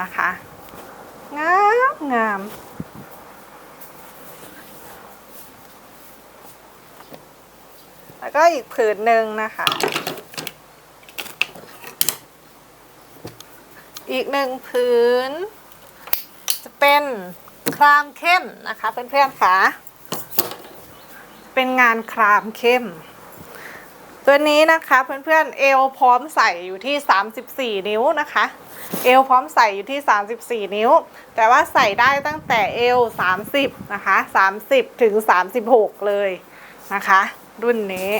นะคะ งามงามแล้วก็อีกผืนหนึ่งนะคะ อีกหนึ่งผืน จะเป็นครามเข้มนะคะเพื่อนๆค่ะ เป็นงานครามเข้ม ตัวนี้นะคะเพื่อนๆเอวพร้อมใส่อยู่ที่ 34 นิ้วนะคะ เอวพร้อมใส่อยู่ที่ 34 นิ้ว แต่ว่าใส่ได้ตั้งแต่เอว 30 นะคะ 30 ถึง 36 เลยนะคะ รุ่นนี้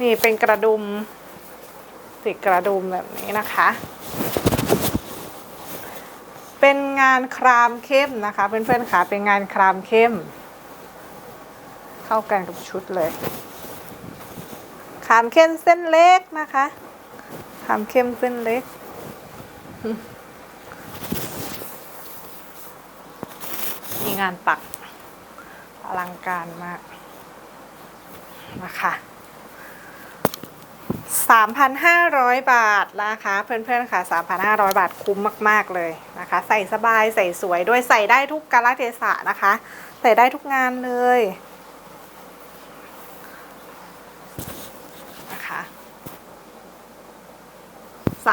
นี่เป็นกระดุมติดกระดุมแบบนี้นะคะ เป็นงานครามเข้มนะคะเพื่อนๆค่ะเป็นงานครามเข้ม เข้ากันกับชุดเลยขามเข้มเส้นเล็กนะคะ ขามเข้มเส้นเล็ก มีงานปัก อลังการมาก นะคะ3,500 บาทนะคะเพื่อนๆค่ะ 3,500 บาทคุ้มมาก ๆเลยนะคะ ใส่สบายใส่สวยด้วยใส่ได้ทุกกาลเทศะนะคะ ใส่ได้ทุกงานเลย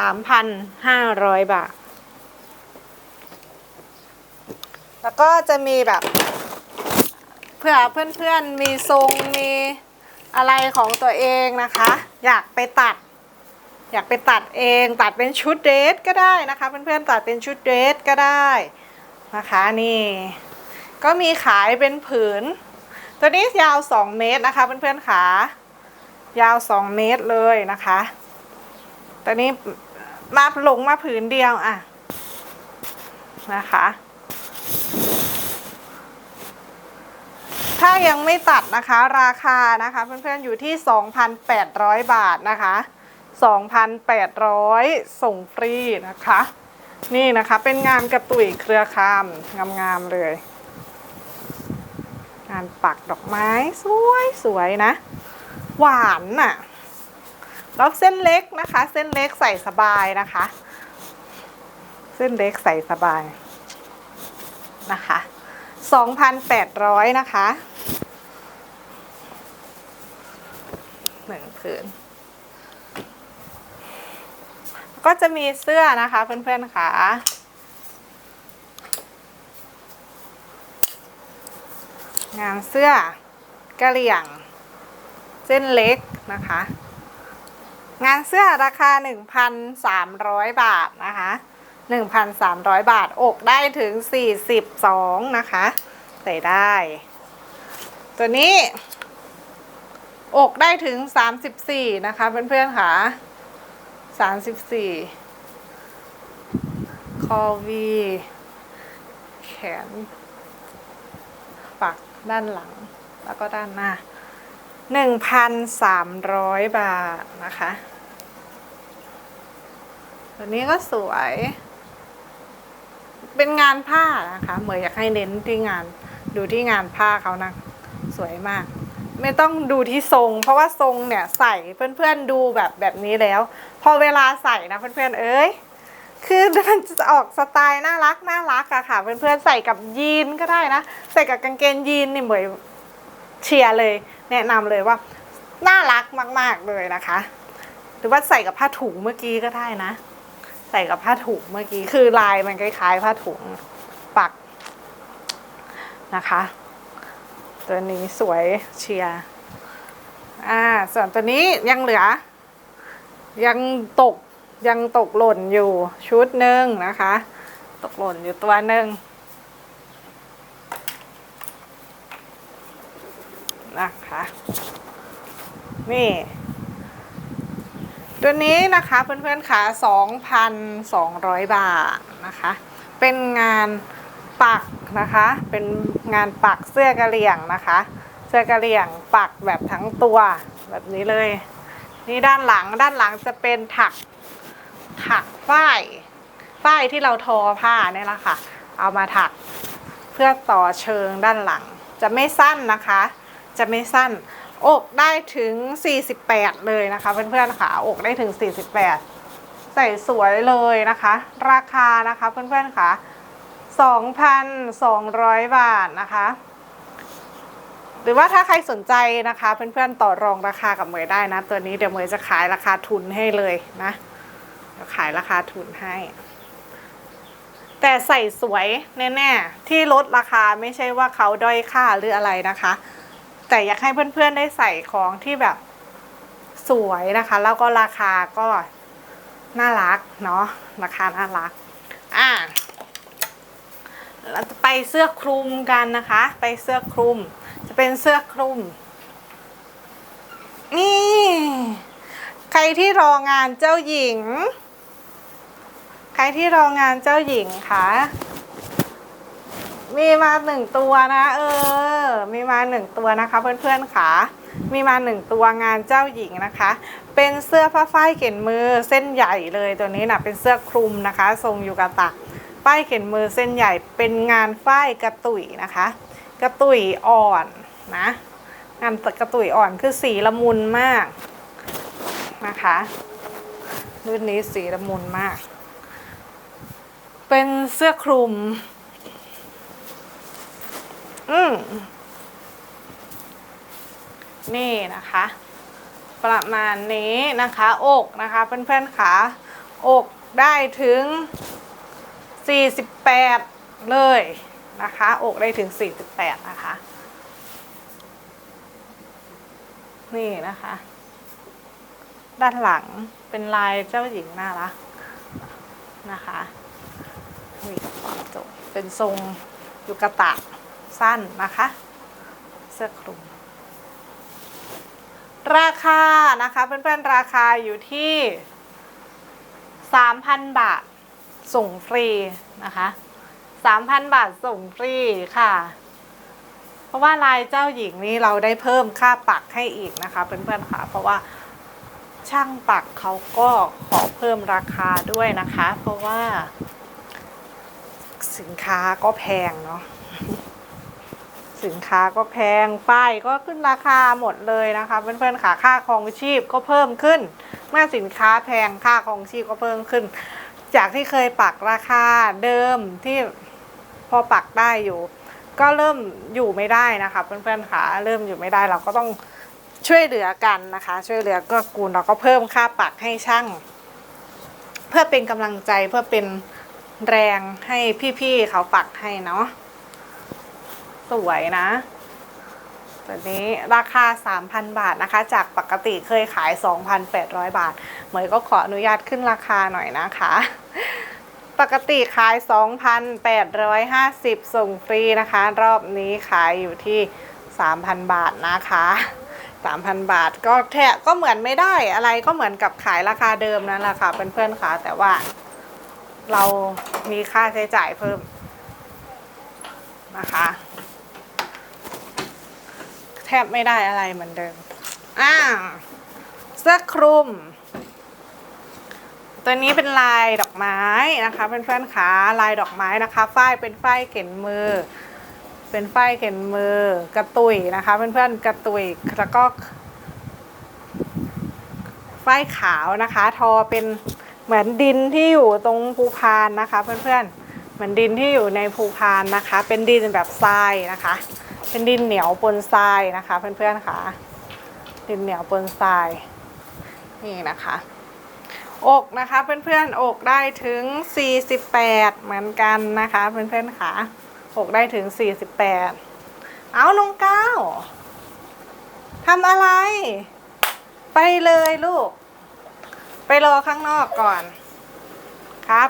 3,500 บาท แล้วก็จะมีแบบเพื่อเพื่อนๆมีทรงมีอะไรของตัวเองนะคะ อยากไปตัด อยากไปตัดเองตัดเป็นชุดเดรสก็ได้นะคะ เพื่อนๆตัดเป็นชุดเดรสก็ได้นะคะนี่ ก็มีขายเป็นผืน ตัวนี้ยาว 2 เมตรนะคะเพื่อนๆขายาว 2 เมตรเลยนะคะ ตัวนี้ มาลงมาผืนเดียวอะนะคะ ถ้ายังไม่ตัดนะคะราคานะคะเพื่อนๆอยู่ที่ 2,800 บาทนะคะ 2,800 ส่งฟรีนะคะ นี่นะคะเป็นงานกระตุยเครือคามงามๆเลย งานปักดอกไม้สวยสวยๆนะ หวานน่ะ แล้วเส้นเล็กนะคะ เส้นเล็กใส่สบายนะคะ เส้นเล็กใส่สบายนะคะ2,800 นะคะหนึ่งผืน ก็จะมีเสื้อนะคะเพื่อนๆค่ะงานเสื้อกะเหรี่ยง เส้นเล็กนะคะ งานเสื้อราคา 1,300 บาทนะคะ 1,300 บาทอกได้ถึง 42 นะคะ ใส่ได้ ตัวนี้อกได้ถึง 34 นะคะ เพื่อนๆค่ะ34 คอวีแขนปักด้านหลังแล้วก็ด้านหน้า 1,300 บาทนะคะ ตัวนี้ก็สวย เป็นงานผ้านะคะเหมยอยากให้เน้นที่งานดูที่งานผ้าเขานะ สวยมาก ไม่ต้องดูที่ทรง เพราะว่าทรงเนี่ยใส่เพื่อนๆดูแบบแบบนี้แล้ว พอเวลาใส่นะเพื่อนๆเอ้ยคือมันจะออกสไตล์น่ารักน่ารักอะค่ะ เพื่อนๆใส่กับยีนก็ได้นะ ใส่กับกางเกงยีนนี่เหมยเชียร์เลย แนะนำเลยว่าน่ารักมาก ๆเลยนะคะ หรือว่าใส่กับผ้าถุงเมื่อกี้ก็ได้นะ ใส่กับผ้าถุงเมื่อกี้คือลายมันคล้ายๆ ผ้าถุงปักนะคะ ตัวนี้สวยเชียร์อ่าส่วนตัวนี้ยังเหลือ ยังตกยังตกหล่นอยู่ชุดหนึ่งนะคะ ตกหล่นอยู่ตัวหนึ่งนะคะ นี่ ตัวนี้นะคะเพื่อนๆค่ะ2,200 บาทนะคะ เป็นงานปักนะคะ เป็นงานปักเสื้อกะเหรี่ยงนะคะ เสื้อกะเหรี่ยงปักแบบทั้งตัวแบบนี้เลย นี่ด้านหลังด้านหลังจะเป็นถักถักฝ้ายฝ้ายที่เราทอผ้าเนี่ยแหละค่ะ เอามาถักเพื่อต่อเชิงด้านหลัง จะไม่สั้นนะคะ จะไม่สั้น อกได้ถึง 48 เลยนะคะเพื่อนๆค่ะอกได้ถึง 48 ใส่สวยเลยนะคะ ราคานะคะเพื่อนๆค่ะ 2,200 บาทนะคะ หรือว่าถ้าใครสนใจนะคะ เพื่อนๆต่อรองราคากับเมยได้นะ ตัวนี้เดี๋ยวเมยจะขายราคาทุนให้เลยนะเดี๋ยวขายราคาทุนให้ แต่ใส่สวยแน่ๆที่ลดราคาไม่ใช่ว่าเขาด้อยค่าหรืออะไรนะคะ แต่อยากให้เพื่อนๆได้ใส่ของที่แบบสวยนะคะ แล้วก็ราคาก็น่ารักเนาะราคาน่ารัก อะเราจะไปเสื้อคลุมกันนะคะ ไปเสื้อคลุม จะเป็นเสื้อคลุม นี่ ใครที่รองานเจ้าหญิง ใครที่รองานเจ้าหญิงคะ มีมาหนึ่งตัวนะ เออ มีมาหนึ่งตัวนะคะ เพื่อนๆค่ะ มีมาหนึ่งตัวงานเจ้าหญิงนะคะ เป็นเสื้อผ้าฝ้ายเข็นมือเส้นใหญ่เลยตัวนี้นะเป็นเสื้อคลุมนะคะ ทรงยูกาตะป้ายเข็นมือเส้นใหญ่เป็นงานฝ้ายกระตุยนะคะ กระตุยอ่อนนะ งานกระตุยอ่อนคือสีละมุนมากนะคะรุ่นนี้สีละมุนมาก เป็นเสื้อคลุม อืมนี่นะคะ ประมาณนี้นะคะ อกนะคะเพื่อนๆขาอกได้ถึง 48 เลยนะคะ อกได้ถึง 48 นะคะ นี่นะคะ ด้านหลังเป็นลายเจ้าหญิงน่ารักนะคะนี่ความจบเป็นทรงยุกตะ สั้นนะคะ เสื้อคลุม ราคานะคะเพื่อนๆราคาอยู่ที่ 3,000 บาทส่งฟรีนะคะ3,000 บาทส่งฟรีค่ะ เพราะว่าลายเจ้าหญิงนี้เราได้เพิ่มค่าปักให้อีกนะคะเพื่อนๆค่ะ เพราะว่าช่างปักเขาก็ขอเพิ่มราคาด้วยนะคะ เพราะว่าสินค้าก็แพงเนาะ สินค้าก็แพงป้ายก็ขึ้นราคาหมดเลยนะคะ เพื่อนๆค่ะค่าครองชีพก็เพิ่มขึ้น เมื่อสินค้าแพงค่าครองชีพก็เพิ่มขึ้น จากที่เคยปักราคาเดิมที่พอปักได้อยู่ ก็เริ่มอยู่ไม่ได้นะคะเพื่อนๆค่ะเริ่มอยู่ไม่ได้เราก็ต้องช่วยเหลือกันนะคะ ช่วยเหลือก็กูลเราก็เพิ่มค่าปักให้ช่าง เพื่อเป็นกำลังใจเพื่อเป็นแรงให้พี่ๆเขาปักให้เนาะ สวยนะ ตัวนี้ราคา 3,000 บาทนะคะ จากปกติเคยขาย 2,800 บาท เหมยก็ขออนุญาตขึ้นราคาหน่อยนะคะ ปกติขาย 2,850 ส่งฟรีนะคะ รอบนี้ขายอยู่ที่ 3,000 บาทนะคะ3,000บาทก็แทะก็เหมือนไม่ได้อะไรก็เหมือนกับขายราคาเดิมนั่นแหละค่ะเพื่อนๆค่ะแต่ว่า เรามีค่าใช้จ่ายเพิ่มนะคะ ทบไม่ได้อะไรเหมือนเดิม อ่า เสื้อคลุม ตัวนี้เป็นลายดอกไม้นะคะเพื่อนๆคะลายดอกไม้นะคะฝ้ายเป็นฝ้ายเข็นมือ เป็นฝ้ายเข็นมือกระตุยนะคะเพื่อนๆกระตุยแล้วก็ฝ้ายขาวนะคะ ทอเป็นเหมือนดินที่อยู่ตรงภูพานนะคะ เพื่อนๆเหมือนดินที่อยู่ในภูพานนะคะ เป็นดินแบบทรายนะคะ เป็นดินเหนียวปนทรายนะคะเพื่อนๆค่ะ ดินเหนียวปนทรายนี่นะคะ อกนะคะเพื่อนๆอกได้ถึง 48 เหมือนกันนะคะเพื่อนๆค่ะอกได้ถึง 48 เอาน้องก้าวทำอะไร ไปเลยลูก ไปรอข้างนอกก่อนครับ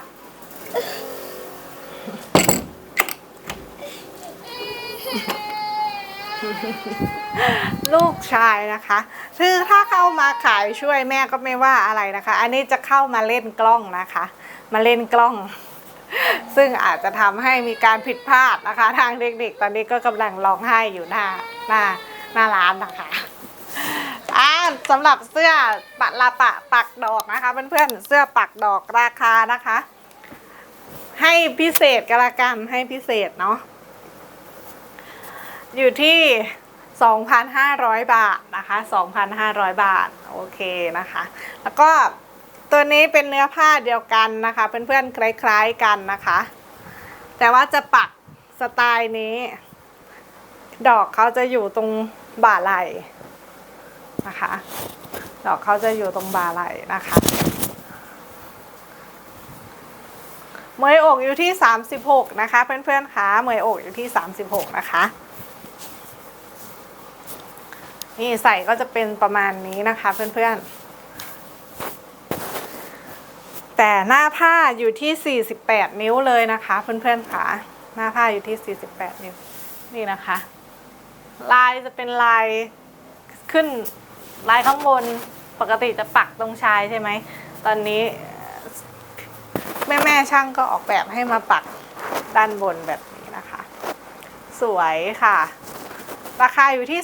ลูกชายนะคะคือถ้าเข้ามาขายช่วยแม่ก็ไม่ว่าอะไรนะคะ อันนี้จะเข้ามาเล่นกล้องนะคะ มาเล่นกล้อง ซึ่งอาจจะทำให้มีการผิดพลาดนะคะ ทางเด็กๆ ตอนนี้ก็กำลังร้องไห้อยู่หน้าหน้าหน้าร้านนะคะอ่าสำหรับเสื้อปักลาปะปักดอกนะคะเพื่อนๆเสื้อปักดอกราคานะคะ ให้พิเศษก็แล้วกันให้พิเศษเนาะ อยู่ที่ 2,500 บาทนะคะ 2,500 บาท โอเคนะคะ แล้วก็ตัวนี้เป็นเนื้อผ้าเดียวกันนะคะเพื่อนๆคล้ายๆกันนะคะ แต่ว่าจะปักสไตล์นี้ ดอกเขาจะอยู่ตรงบ่าไหล่นะคะ ดอกเขาจะอยู่ตรงบ่าไหล่นะคะเมยอกอยู่ที่ 36 นะคะ เพื่อนๆคะเมยอกอยู่ที่ 36 นะคะ นี่ใส่ก็จะเป็นประมาณนี้นะคะเพื่อนๆ แต่หน้าผ้าอยู่ที่ 48 นิ้วเลยนะคะ เพื่อนๆค่ะหน้าผ้าอยู่ที่ 48 นิ้วนี่นะคะ ลายจะเป็นลายขึ้นลายข้างบนปกติจะปักตรงชายใช่ไหม ตอนนี้แม่แม่ๆช่างก็ออกแบบให้มาปักด้านบนแบบนี้นะคะ สวยค่ะ ราคาอยู่ที่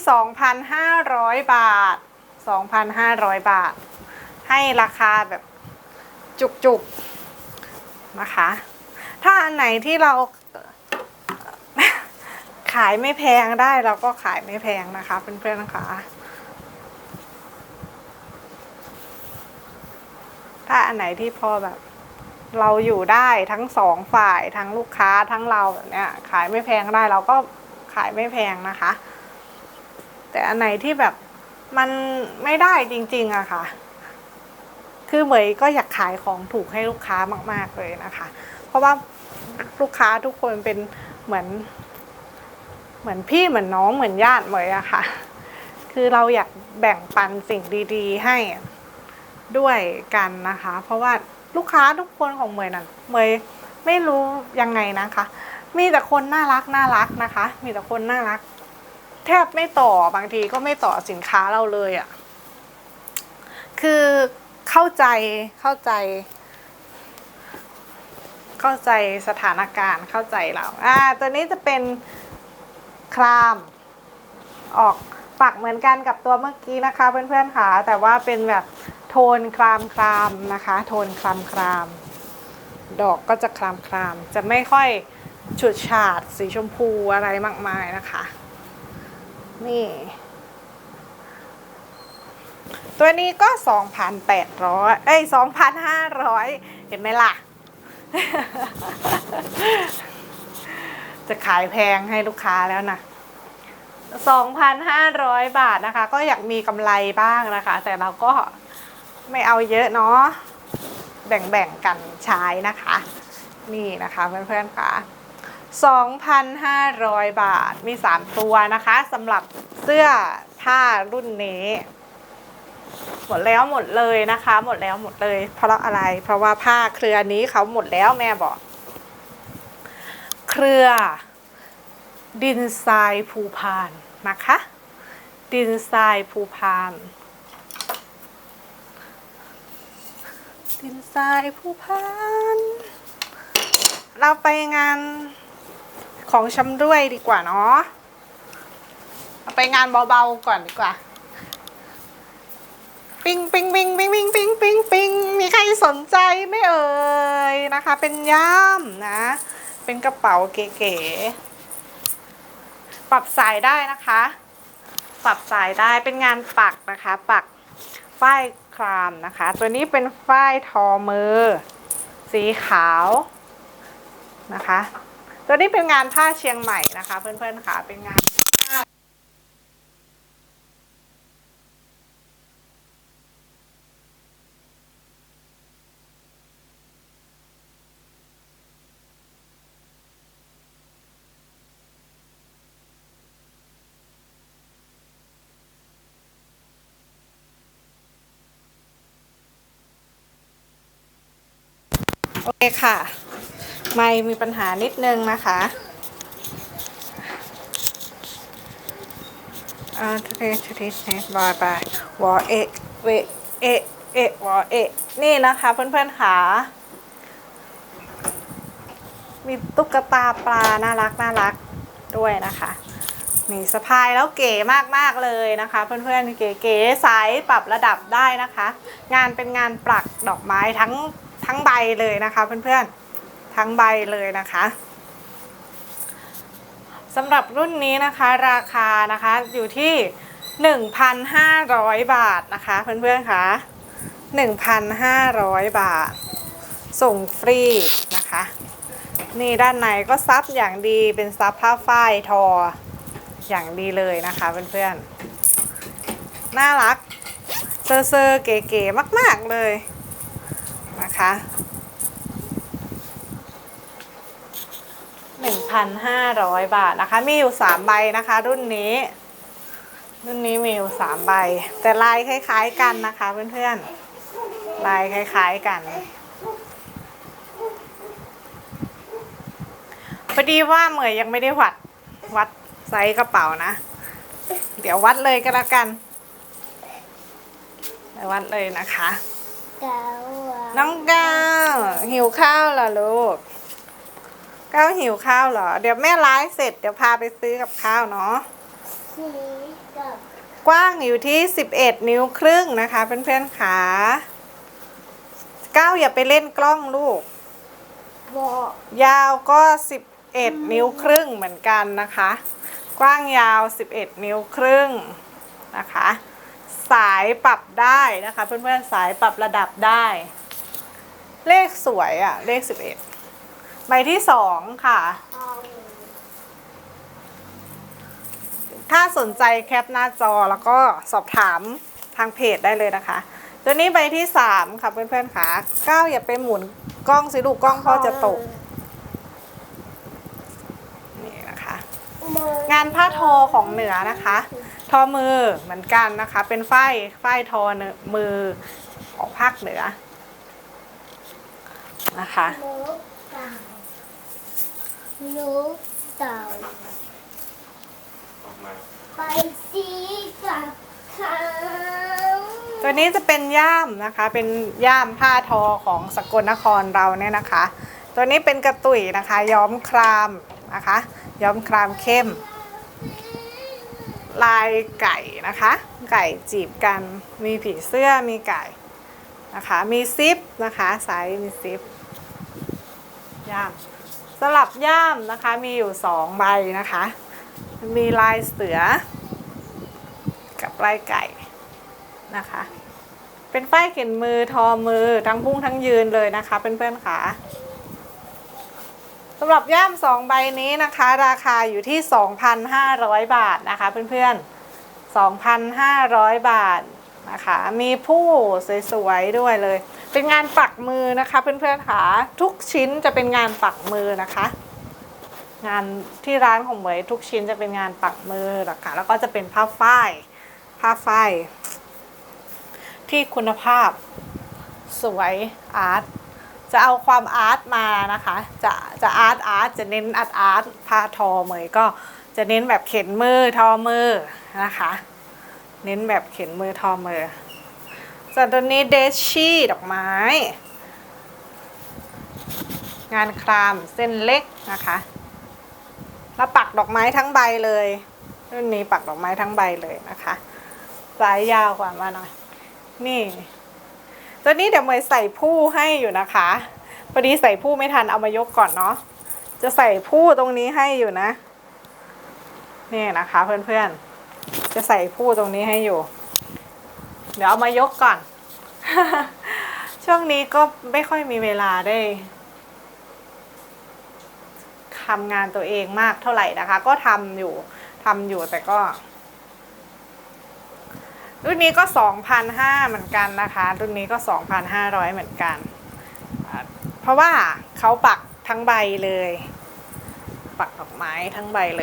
2,500 บาท 2,500 บาท ให้ราคาแบบจุกๆนะคะ ถ้าอันไหนที่เราขายไม่แพงได้เราก็ขายไม่แพงนะคะเพื่อนๆนะคะถ้าอันไหนที่พอแบบ เราอยู่ได้ทั้งสองฝ่ายทั้งลูกค้าทั้งเราแบบเนี้ยขายไม่แพงได้เราก็ขายไม่แพงนะคะ แต่อันไหนที่แบบมันไม่ได้จริง ๆอะค่ะ คือเหมยก็อยากขายของถูกให้ลูกค้ามาก ๆเลยนะคะ เพราะว่าลูกค้าทุกคนเป็นเหมือน เหมือนพี่เหมือนน้องเหมือนญาติเหมยอะค่ะ คือเราอยากแบ่งปันสิ่งดี ๆ ให้ด้วยกันนะคะ เพราะว่าลูกค้าทุกคนของเหมยน่ะเหมยไม่รู้ยังไงนะคะ มีแต่คนน่ารักน่ารักนะคะ มีแต่คนน่ารัก แทบไม่ต่อบางทีก็ไม่ต่อสินค้าเราเลยอะ่ะ คือเข้าใจเข้าใจ เข้าใจสถานการณ์เข้าใจเรา อ่า ตัวนี้จะเป็นครามออกปักเหมือนกันกับตัวเมื่อกี้นะคะ เพื่อนๆค่ะแต่ว่าเป็นแบบโทนครามครามนะคะ โทนครามครามดอกก็จะครามครามจะไม่ค่อยฉูดฉาดสีชมพูอะไรมากมายนะคะ นี่ ตัวนี้ก็2,800เอ้ย2,500เห็นไหมล่ะ จะขายแพงให้ลูกค้าแล้วนะ2,500 บาทนะคะ ก็อยากมีกำไรบ้างนะคะ แต่เราก็ไม่เอาเยอะเนาะแบ่งๆกันใช้นะคะ นี่นะคะเพื่อนๆค่ะ 2,500 บาท มี 3 ตัวนะคะสำหรับเสื้อผ้ารุ่นนี้ หมดแล้วหมดเลยนะคะ หมดแล้วหมดเลย เพราะอะไร เพราะว่าผ้าเครือนี้เขาหมดแล้วแม่บอก เครือดินทรายภูพานนะคะ ดินทรายภูพาน ดินทรายภูพาน เราไปงาน ของชำร่วยดีกว่าเนาะไปงานเบาๆก่อนดีกว่า ปิงปิงปิงปิงปิงปิงปิงปิงมีใครสนใจไหม่เอ่ยนะคะ เป็นย่ามนะ เป็นกระเป๋าเก๋ๆปรับสายได้นะคะ ปรับสายได้เป็นงานปักนะคะ ปักฝ้ายครามนะคะ ตัวนี้เป็นฝ้ายทอมือ สีขาวนะคะ ตัวนี้เป็นงานผ้าเชียงใหม่นะคะ เพื่อนๆค่ะเป็นงานผ้าโอเคค่ะ ไม่มีปัญหานิดนึงนะคะอ่าทีนี้ทีนี้บายบายวอเอเวเอเอวอเอนี่นะคะเพื่อนๆค่ะมีตุ๊กตาปลาน่ารักน่ารักด้วยนะคะมีสะพายแล้วเก๋มากๆเลยนะคะ เพื่อนๆเก๋ๆสายปรับระดับได้นะคะ งานเป็นงานปลักดอกไม้ทั้งทั้งใบเลยนะคะ เพื่อนๆ ทั้งใบเลยนะคะสำหรับรุ่นนี้นะคะราคานะคะอยู่ที่ 1,500 บาทนะคะเพื่อนๆค่ะ1,500 บาท ส่งฟรีนะคะ นี่ด้านในก็ซับอย่างดีเป็นซับผ้าฝ้ายทออย่างดีเลยนะคะเพื่อนๆน่ารักเซอร์เซอร์เก๋ๆมาก ๆเลยนะคะ 1,500 บาทนะคะ มีอยู่ 3 ใบนะคะ รุ่นนี้ รุ่นนี้มีอยู่ 3 ใบ แต่ลายคล้าย ๆ กันนะคะเพื่อนๆ ลายคล้าย ๆ กันพอดีว่าเหมยยังไม่ได้วัดวัดไซส์กระเป๋านะ เดี๋ยววัดเลยก็แล้วกันไปวัดเลยนะคะเก้าน้องก้าวหิวข้าวเหรอลูก ก้าวหิวข้าวเหรอ เดี๋ยวแม่ไลฟ์เสร็จเดี๋ยวพาไปซื้อกับข้าวเนาะสีกับกว้างอยู่ที่ 11 นิ้วครึ่งนะคะเพื่อนๆขาก้าวอย่าไปเล่นกล้องลูก บอกยาวก็ 11 นิ้วครึ่งเหมือนกันนะคะ กว้างยาว 11 นิ้วครึ่งนะคะ สายปรับได้นะคะ เพื่อนๆสายปรับระดับได้ เลขสวยอะ่ะ เลข 11 ใบที่2ค่ะ ถ้าสนใจแคปหน้าจอแล้วก็สอบถามทางเพจได้เลยนะคะ ตัวนี้ใบที่3ค่ะเพื่อนๆค่ะก้าวอย่าไปหมุนกล้องสิลูกกล้องพ่อจะตกนี่นะคะ งานผ้าทอของเหนือนะคะ ทอมือเหมือนกันนะคะ เป็นฝ้ายฝ้ายทอเนมือของภาคเหนือนะคะ ลูกเต่าไปสีกับเขาตัวนี้จะเป็นย่ามนะคะ เป็นย่ามผ้าทอของสกลนครเราเนี่ยนะคะ ตัวนี้เป็นกระตุยนะคะ ย้อมครามนะคะ ย้อมครามเข้ม ลายไก่นะคะ ไก่จีบกัน มีผีเสื้อมีไก่นะคะ มีซิปนะคะไซส์มีซิปย่าม สลับย่ามนะคะมีอยู่สองใบนะคะ มีลายเสือ กับลายไก่นะคะ เป็นฝ้ายเขียนมือทอมือทั้งพุ่งทั้งยืนเลยนะคะเพื่อนๆค่ะสำหรับย่ามสองใบนี้นะคะ ราคาอยู่ที่ 2,500 บาทนะคะเพื่อนๆ 2,500 บาทนะคะ มีผู้สวยๆด้วยเลย เป็นงานปักมือนะคะเพื่อนๆค่ะทุกชิ้นจะเป็นงานปักมือนะคะ งานที่ร้านของเหมยทุกชิ้นจะเป็นงานปักมือนะคะแล้วก็จะเป็นผ้าฝ้ายผ้าฝ้ายที่คุณภาพสวยอาร์ตจะเอาความอาร์ตมานะคะ จะจะอาร์ตอาร์ตจะเน้นอาร์ตอาร์ตผ้าทอเหมยก็จะเน้นแบบเข็นมือทอมือนะคะ เน้นแบบเข็นมือทอมือ ส่วนตัวนี้เดชี่ดอกไม้ งานครามเส้นเล็กนะคะแล้วปักดอกไม้ทั้งใบเลยรุ่นนี้ปักดอกไม้ทั้งใบเลยนะคะสายยาวกว่ามาหน่อย นี่ ตัวนี้เดี๋ยวเมยใส่ผู้ให้อยู่นะคะพอดีใส่ผู้ไม่ทันเอามายกก่อนเนาะจะใส่ผู้ตรงนี้ให้อยู่นะ นี่นะคะเพื่อนๆ จะใส่ผู้ตรงนี้ให้อยู่ เดี๋ยวเอามายกก่อน ช่วงนี้ก็ไม่ค่อยมีเวลาได้ทำงานตัวเองมากเท่าไหร่นะคะ ก็ทำอยู่ทำอยู่แต่ก็รุ่นนี้ก็2,500เหมือนกันนะคะ รุ่นนี้ก็2,500เหมือนกัน เพราะว่าเขาปักทั้งใบเลย ปักดอกไม้ทั้งใบเลย